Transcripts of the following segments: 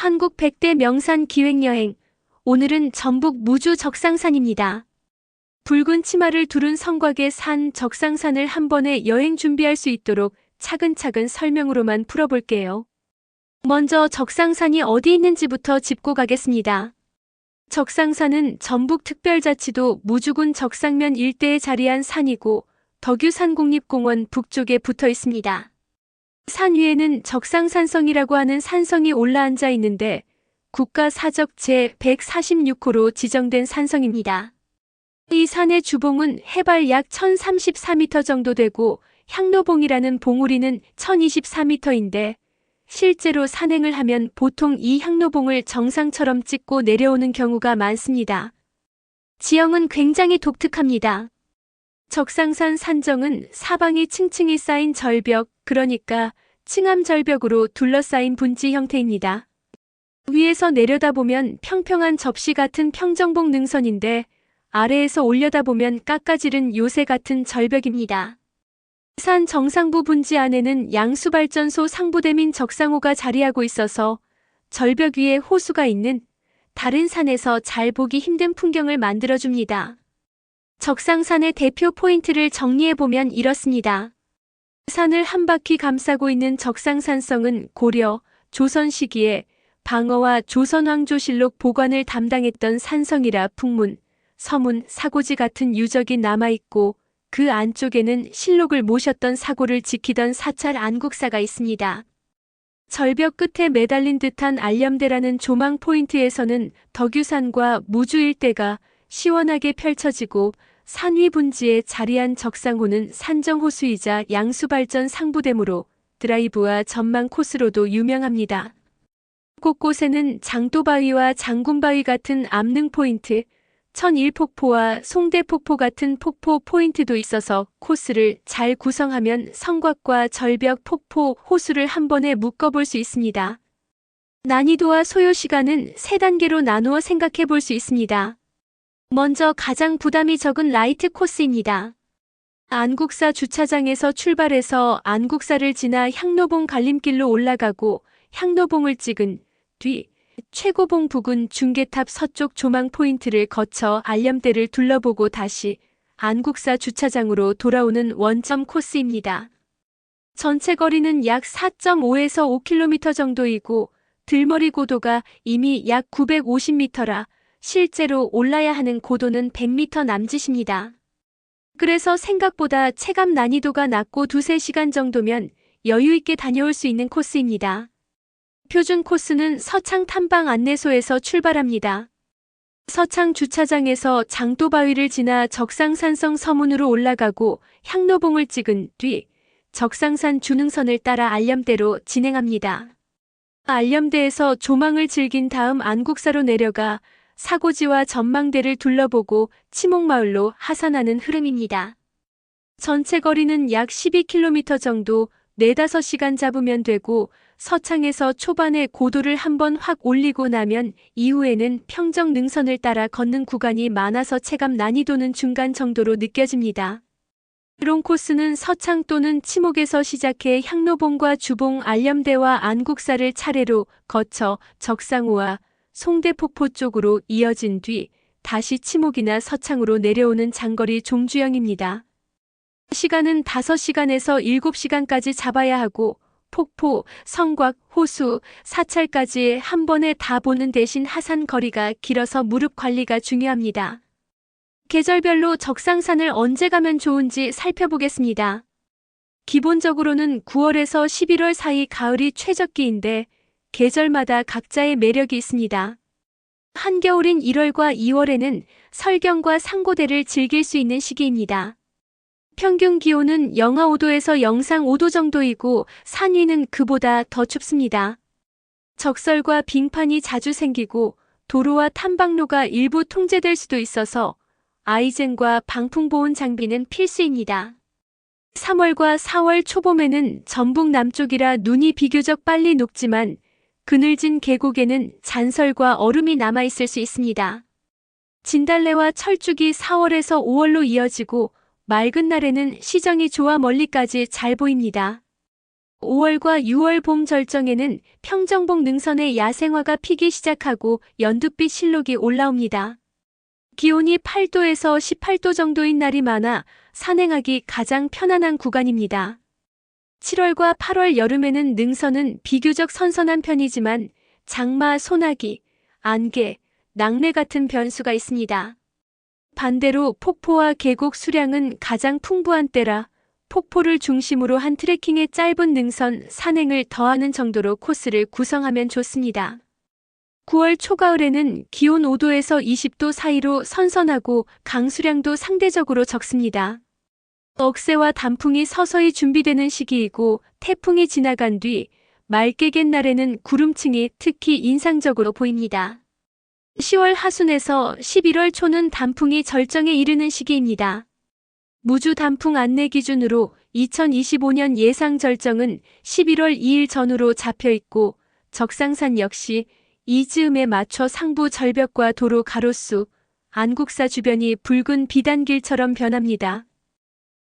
한국 100대 명산 기획여행. 오늘은 전북 무주 적상산입니다. 붉은 치마를 두른 성곽의 산 적상산을 한 번에 여행 준비할 수 있도록 차근차근 설명으로만 풀어볼게요. 먼저 적상산이 어디 있는지부터 짚고 가겠습니다. 적상산은 전북특별자치도 무주군 적상면 일대에 자리한 산이고 덕유산 국립공원 북쪽에 붙어 있습니다. 산 위에는 적상산성이라고 하는 산성이 올라앉아 있는데 국가사적 제146호로 지정된 산성입니다. 이 산의 주봉은 해발 약 1034m 정도 되고 향로봉이라는 봉우리는 1024m인데 실제로 산행을 하면 보통 이 향로봉을 정상처럼 찍고 내려오는 경우가 많습니다. 지형은 굉장히 독특합니다. 적상산 산정은 사방이 층층이 쌓인 절벽, 그러니까 층암 절벽으로 둘러싸인 분지 형태입니다. 위에서 내려다보면 평평한 접시 같은 평정봉 능선인데 아래에서 올려다보면 깎아지른 요새 같은 절벽입니다. 산 정상부 분지 안에는 양수발전소 상부대민 적상호가 자리하고 있어서 절벽 위에 호수가 있는 다른 산에서 잘 보기 힘든 풍경을 만들어줍니다. 적상산의 대표 포인트를 정리해보면 이렇습니다. 산을 한 바퀴 감싸고 있는 적상산성은 고려, 조선 시기에 방어와 조선왕조실록 보관을 담당했던 산성이라 풍문, 서문, 사고지 같은 유적이 남아있고 그 안쪽에는 실록을 모셨던 사고를 지키던 사찰 안국사가 있습니다. 절벽 끝에 매달린 듯한 알염대라는 조망 포인트에서는 덕유산과 무주 일대가 시원하게 펼쳐지고 산위 분지에 자리한 적상호는 산정호수이자 양수발전 상부대무로 드라이브와 전망 코스로도 유명합니다. 곳곳에는 장도바위와 장군바위 같은 암릉 포인트, 천일폭포와 송대폭포 같은 폭포 포인트도 있어서 코스를 잘 구성하면 성곽과 절벽, 폭포, 호수를 한 번에 묶어볼 수 있습니다. 난이도와 소요 시간은 세 단계로 나누어 생각해 볼 수 있습니다. 먼저 가장 부담이 적은 라이트 코스입니다. 안국사 주차장에서 출발해서 안국사를 지나 향로봉 갈림길로 올라가고 향로봉을 찍은 뒤 최고봉 부근 중계탑 서쪽 조망 포인트를 거쳐 알염대를 둘러보고 다시 안국사 주차장으로 돌아오는 원점 코스입니다. 전체 거리는 약 4.5에서 5km 정도이고 들머리 고도가 이미 약 950m라 실제로 올라야 하는 고도는 100m 남짓입니다. 그래서 생각보다 체감 난이도가 낮고 두세 시간 정도면 여유 있게 다녀올 수 있는 코스입니다. 표준 코스는 서창 탐방 안내소에서 출발합니다. 서창 주차장에서 장도바위를 지나 적상산성 서문으로 올라가고 향로봉을 찍은 뒤 적상산 주능선을 따라 알염대로 진행합니다. 알염대에서 조망을 즐긴 다음 안국사로 내려가 사고지와 전망대를 둘러보고 치목마을로 하산하는 흐름입니다. 전체 거리는 약 12km 정도 4, 5시간 잡으면 되고 서창에서 초반에 고도를 한번 확 올리고 나면 이후에는 평정 능선을 따라 걷는 구간이 많아서 체감 난이도는 중간 정도로 느껴집니다. 드론 코스는 서창 또는 치목에서 시작해 향로봉과 주봉 알염대와 안국사를 차례로 거쳐 적상호와 송대폭포 쪽으로 이어진 뒤 다시 치목이나 서창으로 내려오는 장거리 종주형입니다. 시간은 5시간에서 7시간까지 잡아야 하고 폭포, 성곽, 호수, 사찰까지 한 번에 다 보는 대신 하산 거리가 길어서 무릎 관리가 중요합니다. 계절별로 적상산을 언제 가면 좋은지 살펴보겠습니다. 기본적으로는 9월에서 11월 사이 가을이 최적기인데 계절마다 각자의 매력이 있습니다. 한겨울인 1월과 2월에는 설경과 상고대를 즐길 수 있는 시기입니다. 평균 기온은 영하 5도에서 영상 5도 정도이고 산 위는 그보다 더 춥습니다. 적설과 빙판이 자주 생기고 도로와 탐방로가 일부 통제될 수도 있어서 아이젠과 방풍보온 장비는 필수입니다. 3월과 4월 초봄에는 전북 남쪽이라 눈이 비교적 빨리 녹지만 그늘진 계곡에는 잔설과 얼음이 남아있을 수 있습니다. 진달래와 철쭉이 4월에서 5월로 이어지고 맑은 날에는 시정이 좋아 멀리까지 잘 보입니다. 5월과 6월 봄 절정에는 평정봉 능선의 야생화가 피기 시작하고 연두빛 실록이 올라옵니다. 기온이 8도에서 18도 정도인 날이 많아 산행하기 가장 편안한 구간입니다. 7월과 8월 여름에는 능선은 비교적 선선한 편이지만 장마, 소나기, 안개, 낙뢰 같은 변수가 있습니다. 반대로 폭포와 계곡 수량은 가장 풍부한 때라 폭포를 중심으로 한 트레킹의 짧은 능선 산행을 더하는 정도로 코스를 구성하면 좋습니다. 9월 초가을에는 기온 5도에서 20도 사이로 선선하고 강수량도 상대적으로 적습니다. 억새와 단풍이 서서히 준비되는 시기이고 태풍이 지나간 뒤 맑게 갠 날에는 구름층이 특히 인상적으로 보입니다. 10월 하순에서 11월 초는 단풍이 절정에 이르는 시기입니다. 무주 단풍 안내 기준으로 2025년 예상 절정은 11월 2일 전후로 잡혀 있고 적상산 역시 이 즈음에 맞춰 상부 절벽과 도로 가로수, 안국사 주변이 붉은 비단길처럼 변합니다.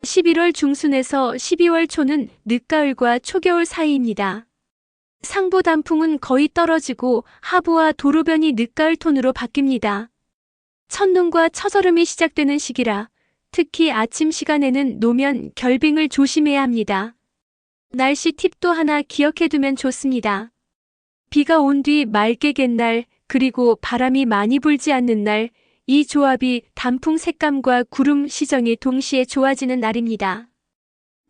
11월 중순에서 12월 초는 늦가을과 초겨울 사이입니다. 상부 단풍은 거의 떨어지고 하부와 도로변이 늦가을 톤으로 바뀝니다. 첫눈과 첫얼음이 시작되는 시기라 특히 아침 시간에는 노면 결빙을 조심해야 합니다. 날씨 팁도 하나 기억해두면 좋습니다. 비가 온 뒤 맑게 갠 날, 그리고 바람이 많이 불지 않는 날, 이 조합이 단풍 색감과 구름 시정이 동시에 좋아지는 날입니다.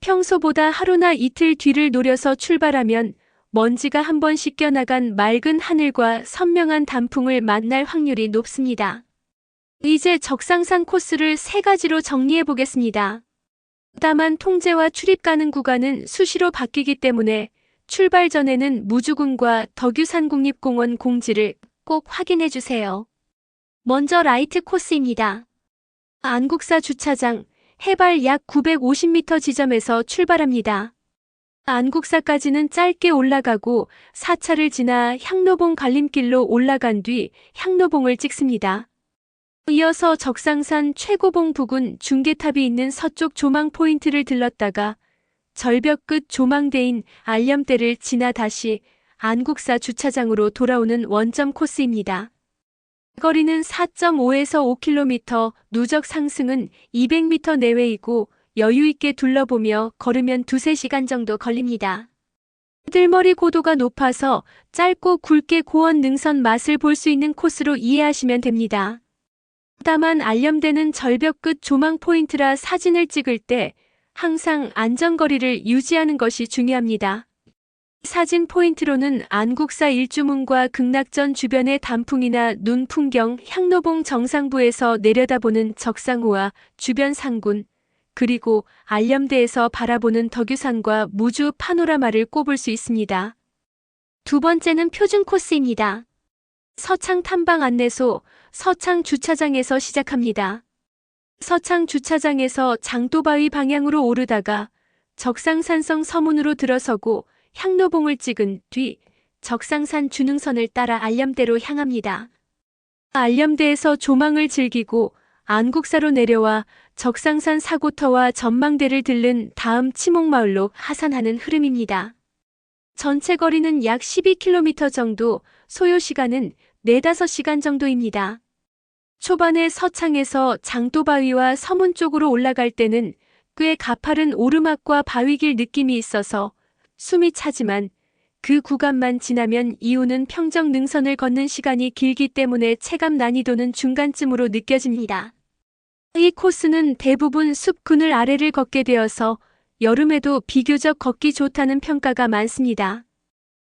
평소보다 하루나 이틀 뒤를 노려서 출발하면 먼지가 한 번 씻겨나간 맑은 하늘과 선명한 단풍을 만날 확률이 높습니다. 이제 적상산 코스를 세 가지로 정리해 보겠습니다. 다만 통제와 출입 가능 구간은 수시로 바뀌기 때문에 출발 전에는 무주군과 덕유산 국립공원 공지를 꼭 확인해 주세요. 먼저 라이트 코스입니다. 안국사 주차장 해발 약 950m 지점에서 출발합니다. 안국사까지는 짧게 올라가고 사차를 지나 향로봉 갈림길로 올라간 뒤 향로봉을 찍습니다. 이어서 적상산 최고봉 부근 중계탑이 있는 서쪽 조망 포인트를 들렀다가 절벽 끝 조망대인 알염대를 지나 다시 안국사 주차장으로 돌아오는 원점 코스입니다. 거리는 4.5에서 5km, 누적 상승은 200m 내외이고 여유 있게 둘러보며 걸으면 두세 시간 정도 걸립니다. 뜰머리 고도가 높아서 짧고 굵게 고원 능선 맛을 볼 수 있는 코스로 이해하시면 됩니다. 다만 알염되는 절벽 끝 조망 포인트라 사진을 찍을 때 항상 안전거리를 유지하는 것이 중요합니다. 사진 포인트로는 안국사 일주문과 극락전 주변의 단풍이나 눈 풍경, 향로봉 정상부에서 내려다보는 적상호와 주변 상군, 그리고 알염대에서 바라보는 덕유산과 무주 파노라마를 꼽을 수 있습니다. 두 번째는 표준 코스입니다. 서창 탐방 안내소, 서창 주차장에서 시작합니다. 서창 주차장에서 장도바위 방향으로 오르다가 적상산성 서문으로 들어서고 향로봉을 찍은 뒤 적상산 주능선을 따라 알염대로 향합니다. 알염대에서 조망을 즐기고 안국사로 내려와 적상산 사고터와 전망대를 들른 다음 치목마을로 하산하는 흐름입니다. 전체 거리는 약 12km 정도, 소요 시간은 4, 5시간 정도입니다. 초반에 서창에서 장도바위와 서문 쪽으로 올라갈 때는 꽤 가파른 오르막과 바위길 느낌이 있어서 숨이 차지만 그 구간만 지나면 이후는 평정 능선을 걷는 시간이 길기 때문에 체감 난이도는 중간쯤으로 느껴집니다. 이 코스는 대부분 숲 그늘 아래를 걷게 되어서 여름에도 비교적 걷기 좋다는 평가가 많습니다.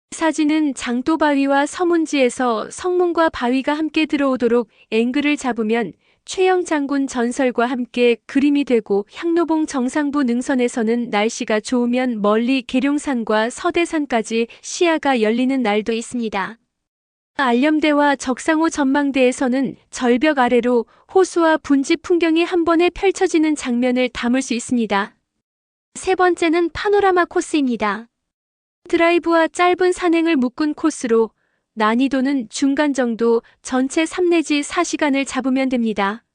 사진은 장도바위와 서문지에서 성문과 바위가 함께 들어오도록 앵글을 잡으면 최영 장군 전설과 함께 그림이 되고 향로봉 정상부 능선에서는 날씨가 좋으면 멀리 계룡산과 서대산까지 시야가 열리는 날도 있습니다. 알염대와 적상호 전망대에서는 절벽 아래로 호수와 분지 풍경이 한 번에 펼쳐지는 장면을 담을 수 있습니다. 세 번째는 파노라마 코스입니다. 드라이브와 짧은 산행을 묶은 코스로 난이도는 중간 정도 전체 3 내지 4시간을 잡으면 됩니다.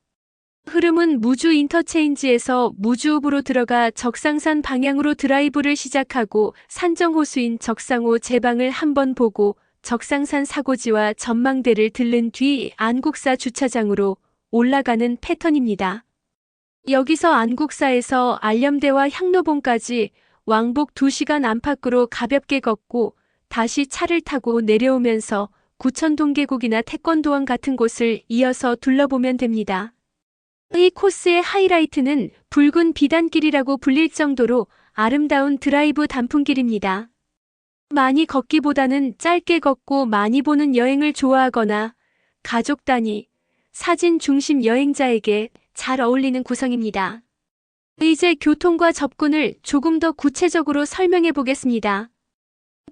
흐름은 무주 인터체인지에서 무주읍으로 들어가 적상산 방향으로 드라이브를 시작하고 산정호수인 적상호 제방을 한번 보고 적상산 사고지와 전망대를 들른 뒤 안국사 주차장으로 올라가는 패턴입니다. 여기서 안국사에서 알렴대와 향로봉까지 왕복 2시간 안팎으로 가볍게 걷고 다시 차를 타고 내려오면서 구천동 계곡이나 태권도원 같은 곳을 이어서 둘러보면 됩니다. 이 코스의 하이라이트는 붉은 비단길이라고 불릴 정도로 아름다운 드라이브 단풍길입니다. 많이 걷기보다는 짧게 걷고 많이 보는 여행을 좋아하거나 가족 단위, 사진 중심 여행자에게 잘 어울리는 구성입니다. 이제 교통과 접근을 조금 더 구체적으로 설명해 보겠습니다.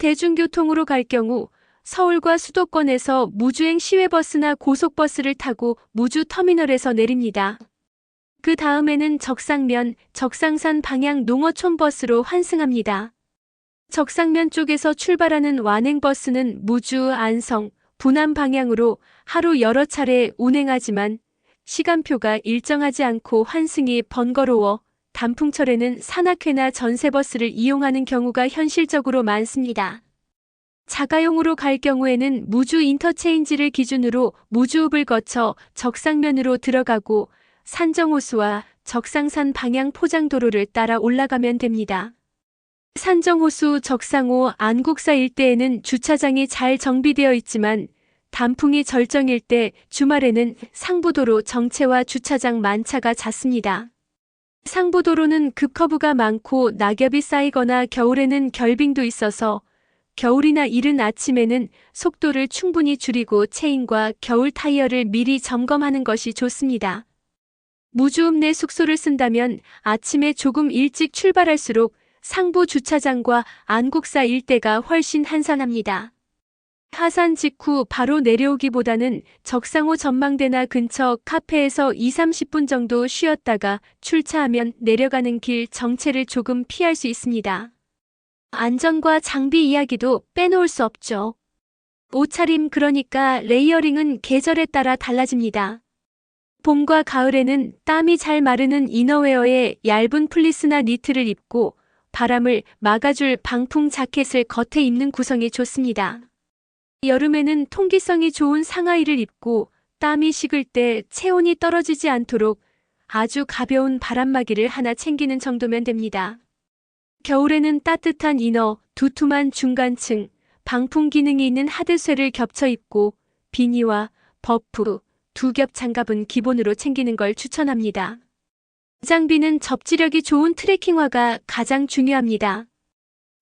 대중교통으로 갈 경우 서울과 수도권에서 무주행 시외버스나 고속버스를 타고 무주 터미널에서 내립니다. 그 다음에는 적상면, 적상산 방향 농어촌 버스로 환승합니다. 적상면 쪽에서 출발하는 완행버스는 무주, 안성, 부남 방향으로 하루 여러 차례 운행하지만 시간표가 일정하지 않고 환승이 번거로워 단풍철에는 산악회나 전세버스를 이용하는 경우가 현실적으로 많습니다. 자가용으로 갈 경우에는 무주 인터체인지를 기준으로 무주읍을 거쳐 적상면으로 들어가고 산정호수와 적상산 방향 포장도로를 따라 올라가면 됩니다. 산정호수 적상호 안국사 일대에는 주차장이 잘 정비되어 있지만 단풍이 절정일 때 주말에는 상부도로 정체와 주차장 만차가 잦습니다. 상부도로는 급커브가 많고 낙엽이 쌓이거나 겨울에는 결빙도 있어서 겨울이나 이른 아침에는 속도를 충분히 줄이고 체인과 겨울 타이어를 미리 점검하는 것이 좋습니다. 무주읍 내 숙소를 쓴다면 아침에 조금 일찍 출발할수록 상부 주차장과 안국사 일대가 훨씬 한산합니다. 하산 직후 바로 내려오기보다는 적상호 전망대나 근처 카페에서 2, 30분 정도 쉬었다가 출차하면 내려가는 길 정체를 조금 피할 수 있습니다. 안전과 장비 이야기도 빼놓을 수 없죠. 옷차림 그러니까 레이어링은 계절에 따라 달라집니다. 봄과 가을에는 땀이 잘 마르는 이너웨어에 얇은 플리스나 니트를 입고 바람을 막아줄 방풍 자켓을 겉에 입는 구성이 좋습니다. 여름에는 통기성이 좋은 상하이를 입고 땀이 식을 때 체온이 떨어지지 않도록 아주 가벼운 바람막이를 하나 챙기는 정도면 됩니다. 겨울에는 따뜻한 이너, 두툼한 중간층, 방풍 기능이 있는 하드쇠를 겹쳐 입고 비니와 버프, 두 겹 장갑은 기본으로 챙기는 걸 추천합니다. 장비는 접지력이 좋은 트레킹화가 가장 중요합니다.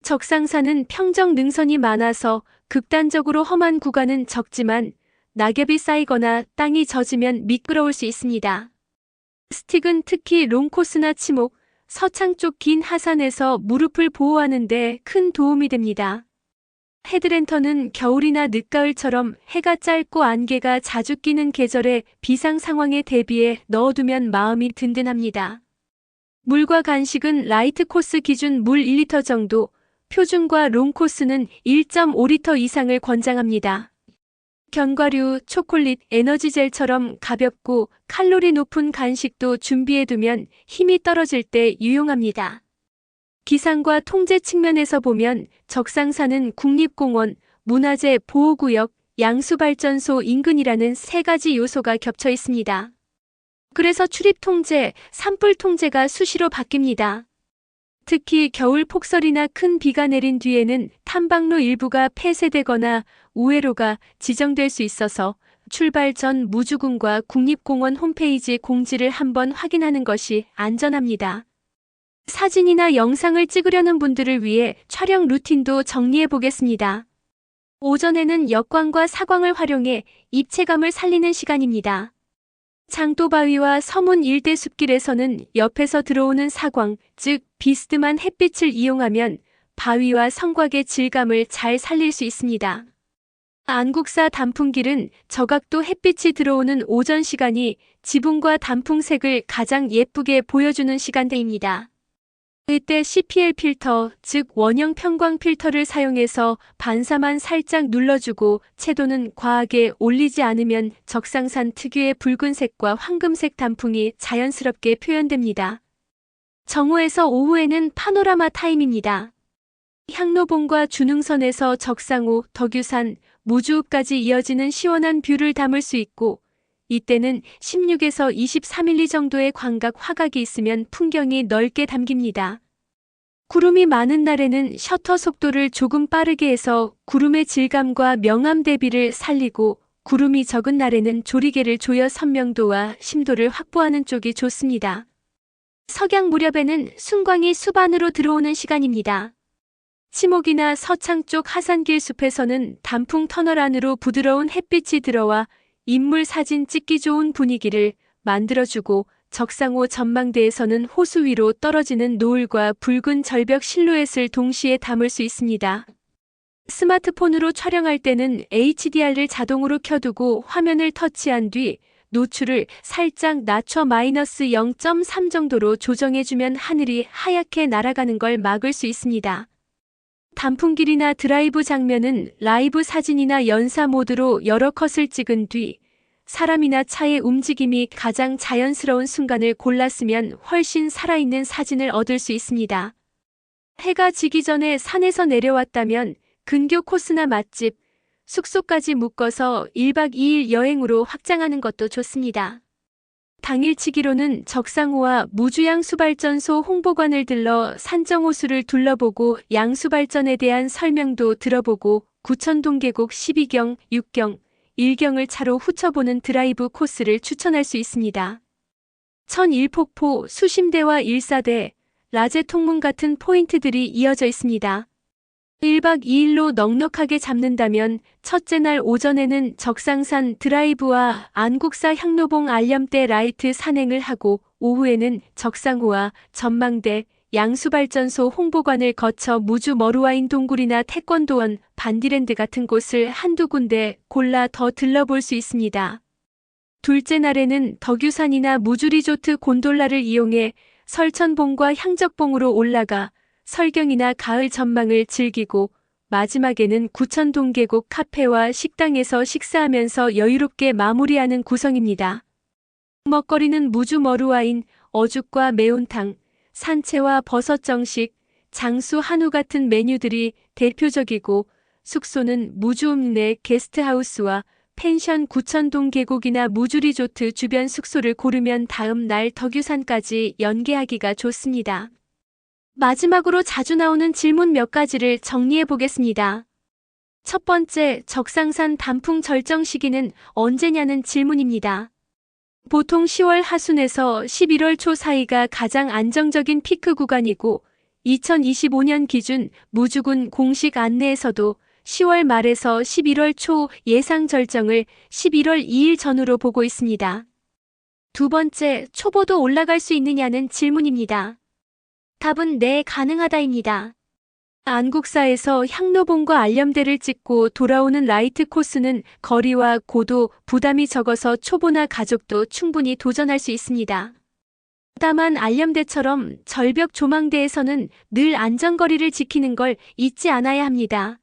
적상산은 평정 능선이 많아서 극단적으로 험한 구간은 적지만 낙엽이 쌓이거나 땅이 젖으면 미끄러울 수 있습니다. 스틱은 특히 롱코스나 치목, 서창 쪽 긴 하산에서 무릎을 보호하는 데 큰 도움이 됩니다. 헤드랜턴은 겨울이나 늦가을처럼 해가 짧고 안개가 자주 끼는 계절에 비상 상황에 대비해 넣어두면 마음이 든든합니다. 물과 간식은 라이트 코스 기준 물 1리터 정도, 표준과 롱 코스는 1.5리터 이상을 권장합니다. 견과류, 초콜릿, 에너지젤처럼 가볍고 칼로리 높은 간식도 준비해두면 힘이 떨어질 때 유용합니다. 기상과 통제 측면에서 보면 적상산은 국립공원, 문화재 보호구역, 양수발전소 인근이라는 세 가지 요소가 겹쳐 있습니다. 그래서 출입 통제, 산불 통제가 수시로 바뀝니다. 특히 겨울 폭설이나 큰 비가 내린 뒤에는 탐방로 일부가 폐쇄되거나 우회로가 지정될 수 있어서 출발 전 무주군과 국립공원 홈페이지 공지를 한번 확인하는 것이 안전합니다. 사진이나 영상을 찍으려는 분들을 위해 촬영 루틴도 정리해 보겠습니다. 오전에는 역광과 사광을 활용해 입체감을 살리는 시간입니다. 장도바위와 서문 일대 숲길에서는 옆에서 들어오는 사광, 즉 비스듬한 햇빛을 이용하면 바위와 성곽의 질감을 잘 살릴 수 있습니다. 안국사 단풍길은 저각도 햇빛이 들어오는 오전 시간이 지붕과 단풍색을 가장 예쁘게 보여주는 시간대입니다. 이때 CPL 필터, 즉 원형 편광 필터를 사용해서 반사만 살짝 눌러주고 채도는 과하게 올리지 않으면 적상산 특유의 붉은색과 황금색 단풍이 자연스럽게 표현됩니다. 정오에서 오후에는 파노라마 타임입니다. 향로봉과 주능선에서 적상호, 덕유산, 무주읍까지 이어지는 시원한 뷰를 담을 수 있고 이때는 16에서 23mm 정도의 광각 화각이 있으면 풍경이 넓게 담깁니다. 구름이 많은 날에는 셔터 속도를 조금 빠르게 해서 구름의 질감과 명암 대비를 살리고 구름이 적은 날에는 조리개를 조여 선명도와 심도를 확보하는 쪽이 좋습니다. 석양 무렵에는 순광이 수반으로 들어오는 시간입니다. 치목이나 서창 쪽 하산길 숲에서는 단풍 터널 안으로 부드러운 햇빛이 들어와 인물 사진 찍기 좋은 분위기를 만들어주고 적상호 전망대에서는 호수 위로 떨어지는 노을과 붉은 절벽 실루엣을 동시에 담을 수 있습니다. 스마트폰으로 촬영할 때는 HDR을 자동으로 켜두고 화면을 터치한 뒤 노출을 살짝 낮춰 마이너스 0.3 정도로 조정해주면 하늘이 하얗게 날아가는 걸 막을 수 있습니다. 단풍길이나 드라이브 장면은 라이브 사진이나 연사 모드로 여러 컷을 찍은 뒤 사람이나 차의 움직임이 가장 자연스러운 순간을 골랐으면 훨씬 살아있는 사진을 얻을 수 있습니다. 해가 지기 전에 산에서 내려왔다면 근교 코스나 맛집, 숙소까지 묶어서 1박 2일 여행으로 확장하는 것도 좋습니다. 당일치기로는 적상호와 무주양 수발전소 홍보관을 들러 산정호수를 둘러보고 양수발전에 대한 설명도 들어보고 구천동계곡 12경, 6경, 1경을 차로 훑어보는 드라이브 코스를 추천할 수 있습니다. 천일폭포, 수심대와 일사대, 라제 통문 같은 포인트들이 이어져 있습니다. 1박 2일로 넉넉하게 잡는다면 첫째 날 오전에는 적상산 드라이브와 안국사 향로봉 알렴대 라이트 산행을 하고 오후에는 적상호와 전망대, 양수발전소 홍보관을 거쳐 무주 머루와인 동굴이나 태권도원, 반디랜드 같은 곳을 한두 군데 골라 더 들러볼 수 있습니다. 둘째 날에는 덕유산이나 무주리조트 곤돌라를 이용해 설천봉과 향적봉으로 올라가 설경이나 가을 전망을 즐기고 마지막에는 구천동 계곡 카페와 식당에서 식사하면서 여유롭게 마무리하는 구성입니다. 먹거리는 무주 머루와인, 어죽과 매운탕, 산채와 버섯 정식, 장수 한우 같은 메뉴들이 대표적이고 숙소는 무주읍 내 게스트하우스와 펜션 구천동 계곡이나 무주리조트 주변 숙소를 고르면 다음 날 덕유산까지 연계하기가 좋습니다. 마지막으로 자주 나오는 질문 몇 가지를 정리해 보겠습니다. 첫 번째, 적상산 단풍 절정 시기는 언제냐는 질문입니다. 보통 10월 하순에서 11월 초 사이가 가장 안정적인 피크 구간이고 2025년 기준 무주군 공식 안내에서도 10월 말에서 11월 초 예상 절정을 11월 2일 전후로 보고 있습니다. 두 번째, 초보도 올라갈 수 있느냐는 질문입니다. 답은 네, 가능하다입니다. 안국사에서 향로봉과 알렴대를 찍고 돌아오는 라이트 코스는 거리와 고도, 부담이 적어서 초보나 가족도 충분히 도전할 수 있습니다. 다만 알렴대처럼 절벽 조망대에서는 늘 안전거리를 지키는 걸 잊지 않아야 합니다.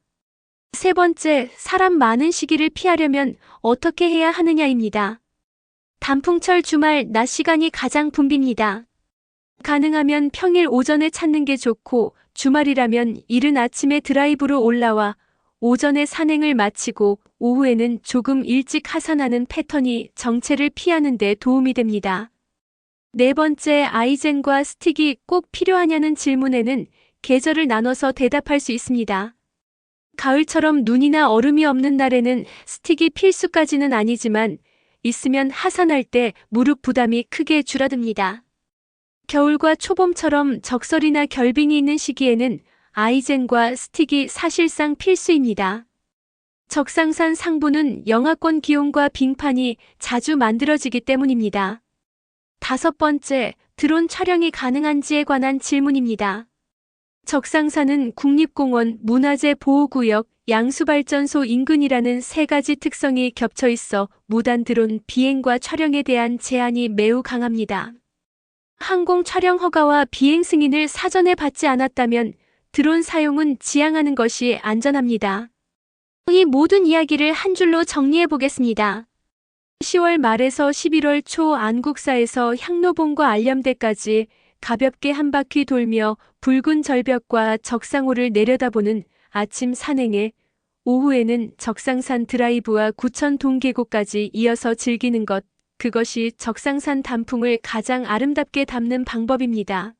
세 번째, 사람 많은 시기를 피하려면 어떻게 해야 하느냐입니다. 단풍철 주말 낮 시간이 가장 붐빕니다. 가능하면 평일 오전에 찾는 게 좋고 주말이라면 이른 아침에 드라이브로 올라와 오전에 산행을 마치고 오후에는 조금 일찍 하산하는 패턴이 정체를 피하는 데 도움이 됩니다. 네 번째 아이젠과 스틱이 꼭 필요하냐는 질문에는 계절을 나눠서 대답할 수 있습니다. 가을처럼 눈이나 얼음이 없는 날에는 스틱이 필수까지는 아니지만 있으면 하산할 때 무릎 부담이 크게 줄어듭니다. 겨울과 초봄처럼 적설이나 결빙이 있는 시기에는 아이젠과 스틱이 사실상 필수입니다. 적상산 상부는 영하권 기온과 빙판이 자주 만들어지기 때문입니다. 다섯 번째, 드론 촬영이 가능한지에 관한 질문입니다. 적상산은 국립공원, 문화재 보호구역, 양수발전소 인근이라는 세 가지 특성이 겹쳐 있어 무단 드론 비행과 촬영에 대한 제한이 매우 강합니다. 항공 촬영 허가와 비행 승인을 사전에 받지 않았다면 드론 사용은 지양하는 것이 안전합니다. 이 모든 이야기를 한 줄로 정리해 보겠습니다. 10월 말에서 11월 초 안국사에서 향로봉과 알렴대까지 가볍게 한 바퀴 돌며 붉은 절벽과 적상호를 내려다보는 아침 산행에 오후에는 적상산 드라이브와 구천 동계곡까지 이어서 즐기는 것, 그것이 적상산 단풍을 가장 아름답게 담는 방법입니다.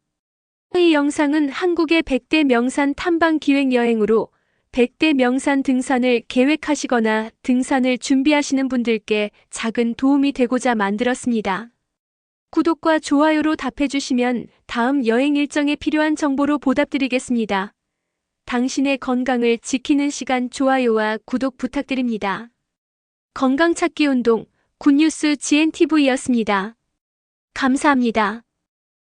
이 영상은 한국의 100대 명산 탐방 기획 여행으로 100대 명산 등산을 계획하시거나 등산을 준비하시는 분들께 작은 도움이 되고자 만들었습니다. 구독과 좋아요로 답해주시면 다음 여행 일정에 필요한 정보로 보답드리겠습니다. 당신의 건강을 지키는 시간 좋아요와 구독 부탁드립니다. 건강 찾기 운동 굿뉴스 GNTV였습니다. 감사합니다.